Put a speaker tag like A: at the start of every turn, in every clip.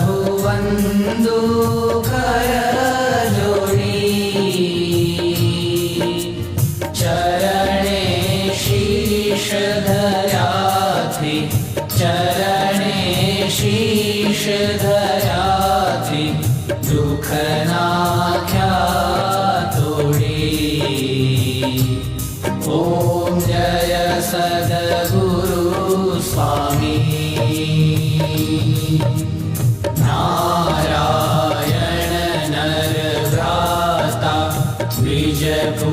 A: भुबन् दुखोरि चरणे श्रीषधचाथि चरणे श्रीषधचाथि दुखनाख्या ॐ जय सदगु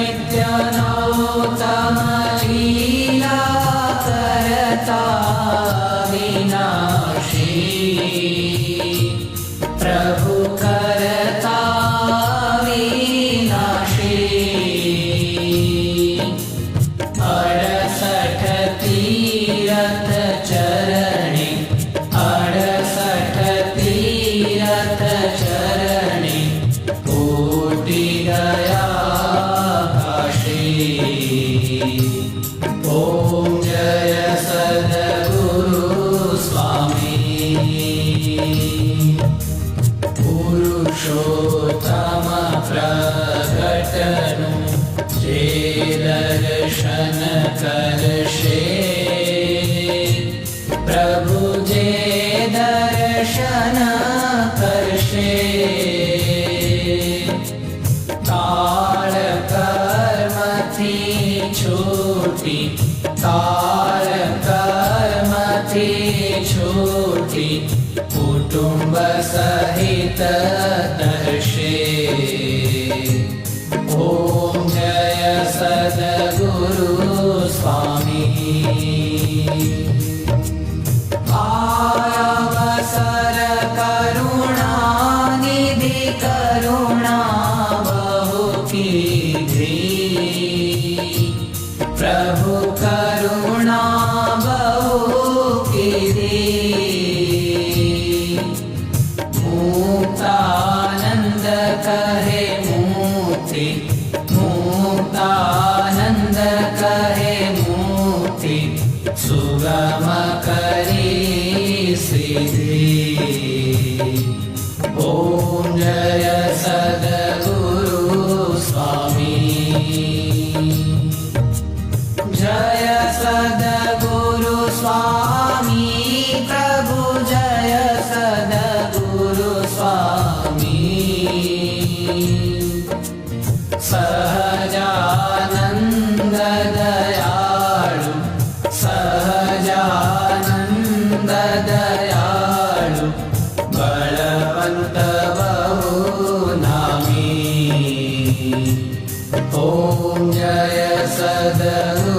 A: नित्यनोतमलीलातरता विनाशी प्रभु प्रगटनु जे दर्शन करशे। कर्मथी छोटी कुटुंब सहित दर्शे। ॐ जय सद्गुरु स्वामी। आयावसर करुणानिधि करुणा बहु प्रभु कहे मूर्ति सुगम करी सिद्धि ओम जय ॐ जय सद्गुरु